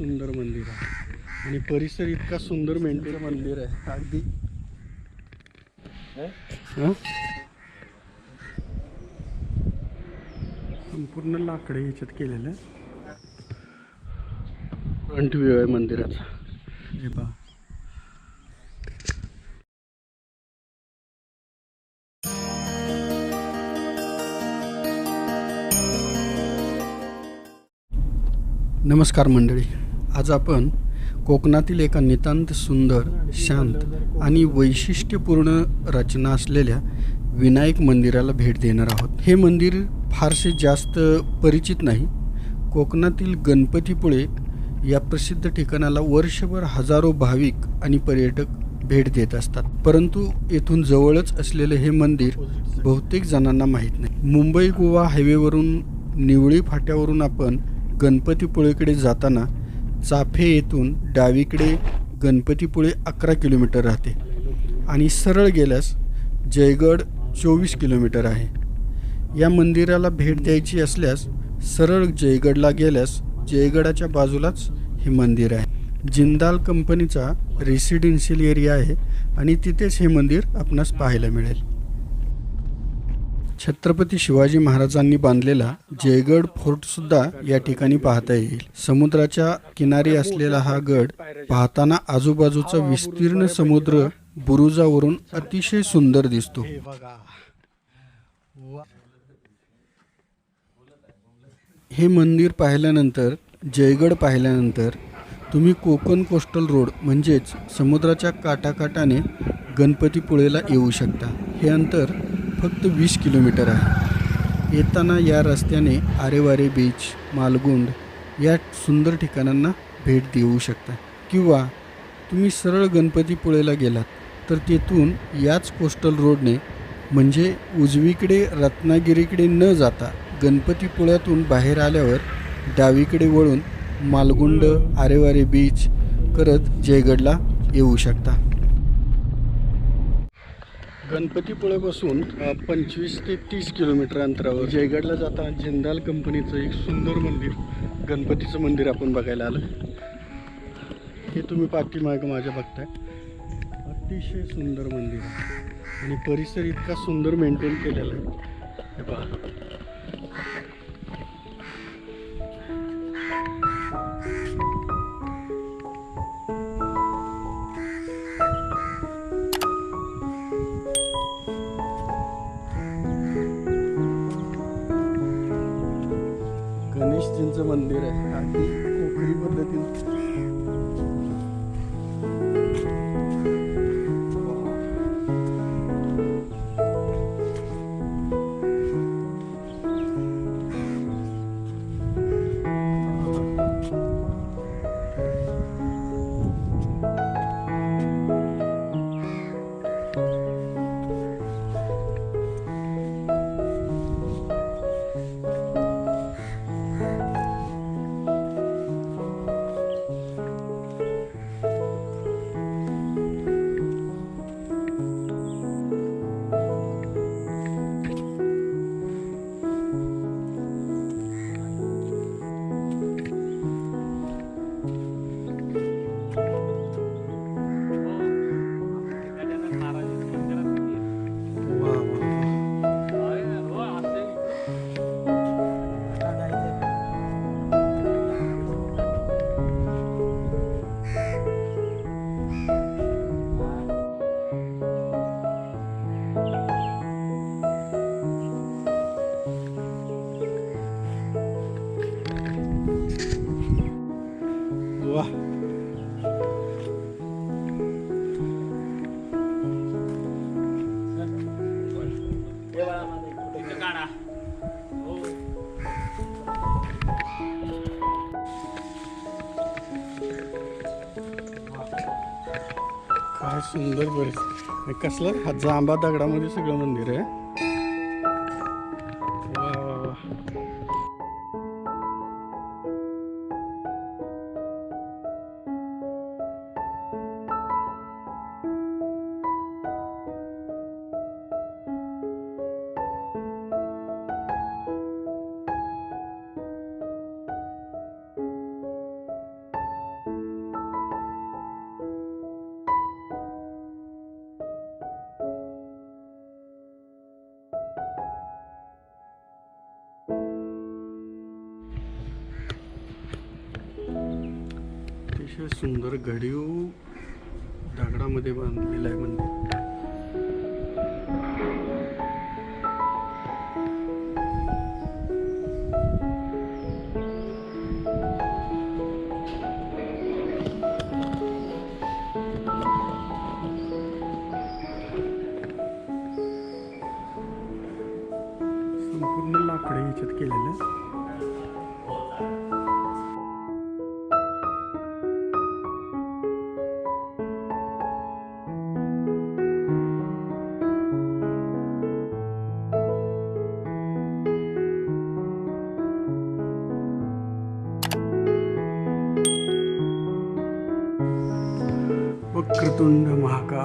सुंदर मंदिर आहे. आणि परिसर इतका सुंदर मेंटेन मंदिर आहे. अगदी? संपूर्ण लाकडे ह्याच्यात केलेलं आहे. फ्रंट व्ह्यू आहे मंदिराचा. हे पहा. नमस्कार मंडळी. आज आपण कोकणातील एका नितांत सुंदर शांत आणि वैशिष्ट्यपूर्ण रचना असलेल्या विनायक मंदिराला भेट देणार आहोत. हे मंदिर फारसे जास्त परिचित नाही. कोकणातील गणपतीपुळे या प्रसिद्ध ठिकाणाला वर्षभर हजारो भाविक आणि पर्यटक भेट देत असतात. परंतु येथून जवळच असलेले हे मंदिर बहुतेक जणांना माहीत नाही. मुंबई गोवा हायवेवरून निवळी फाट्यावरून आपण गणपतीपुळेकडे जाताना चाफे येथून डावीकडे गणपतीपुळे अकरा किलोमीटर राहते आणि सरळ गेल्यास जयगड चोवीस किलोमीटर आहे. या मंदिराला भेट द्यायची असल्यास सरळ जयगडला गेल्यास जयगडाच्या बाजूलाच हे मंदिर आहे. जिंदाल कंपनीचा रेसिडेन्शियल एरिया आहे आणि तिथेच हे मंदिर आपणास पाहायला मिळेल. छत्रपती शिवाजी महाराजांनी बांधलेला जयगड फोर्ट सुद्धा या ठिकाणी पाहता येईल. समुद्राच्या किनारी असलेला हा गड पाहताना आजूबाजूचा विस्तीर्ण समुद्र बुरुजावरून अतिशय सुंदर दिसतो. हे मंदिर पाहिल्यानंतर जयगड पाहिल्यानंतर तुम्ही कोकण कोस्टल रोड म्हणजेच समुद्राच्या काटाकाटाने गणपतीपुळेला येऊ शकता. हे अंतर फक्त वीस किलोमीटर आहे. येताना या रस्त्याने आरेवारे बीच मालगुंड या सुंदर ठिकाणांना भेट देऊ शकता. किंवा तुम्ही सरळ गणपतीपुळेला गेलात तर तेथून याच कोस्टल रोडने म्हणजे उजवीकडे रत्नागिरीकडे न जाता गणपतीपुळ्यातून बाहेर आल्यावर डावीकडे वळून मालगुंड आरेवारे बीच करत जयगडला येऊ शकता. गणपतीपुळेपासून पंचवीस ते तीस किलोमीटर अंतरावर जयगडला जाता जिंदाल कंपनीचं एक सुंदर मंदिर गणपतीचं मंदिर आपण बघायला आलं हे तुम्ही पाठीमागं माझ्या बघताय. अतिशय सुंदर मंदिर आणि परिसर इतका सुंदर मेंटेन केलेला आहे. हे पहा. गणेशजींचं मंदिर आहे. अगदी कोकणी पद्धतीने काय सुंदर परिस्थिती कसलं? हा जांबा दगडामध्ये सगळं मंदिर आहे. अतिशय सुंदर घडीव दगडामध्ये बांधलेलं आहे मंदिर.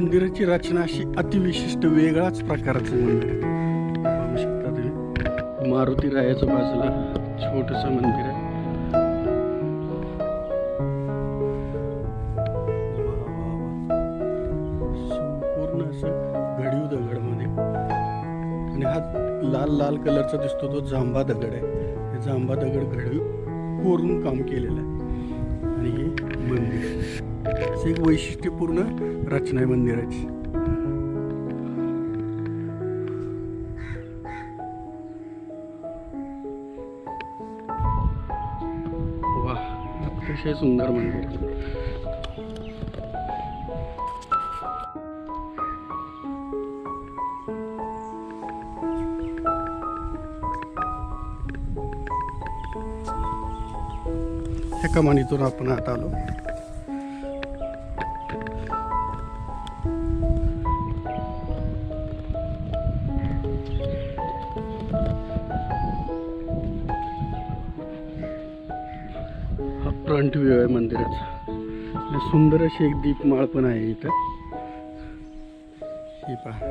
मंदिराची रचना अशी अतिविशिष्ट वेगळाच प्रकारचं मंदिर आहे. पाहू शकता तुम्ही. मारुती रायाच्या बाजूला छोटस मंदिर आहे. संपूर्ण असं घडीव दगडमध्ये आणि हा लाल लाल कलरचा दिसतो तो जांबा दगड आहे. हे जांबा दगड घडीव कोरून काम केलेलं आहे. अशी एक वैशिष्ट्यपूर्ण रचना आहे मंदिराची. वा अतिशय सुंदर मंदिर. ह्या कमानीतून आपण आता आलो. हा फ्रंट व्ह्यू आहे मंदिराचा. सुंदर अशी एक दीपमाळ पण आहे इथं. ही पहा.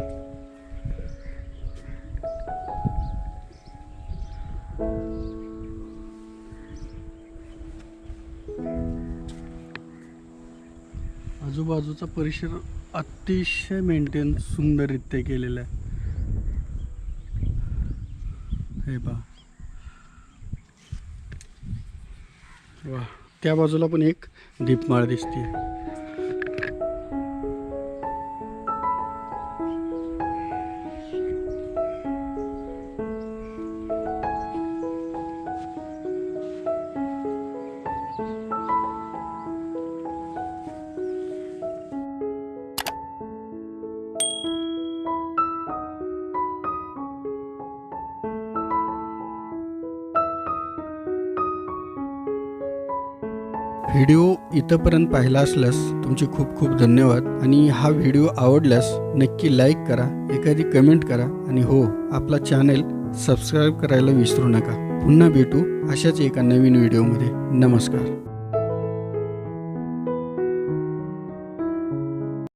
आजूबाजूचा परिसर अतिशय मेंटेन सुंदररित्या केलेला आहे. हे पहा. वा त्या बाजूला पण एक दीपमाळ दिसते व्हिडिओ इथंपर्यंत पाहिला असल्यास तुमचे खूप खूप धन्यवाद. आणि हा व्हिडिओ आवडल्यास नक्की लाईक करा एखादी कमेंट करा. आणि हो आपला चॅनेल सबस्क्राईब करायला विसरू नका. पुन्हा भेटू अशाच एका नवीन व्हिडिओमध्ये. नमस्कार.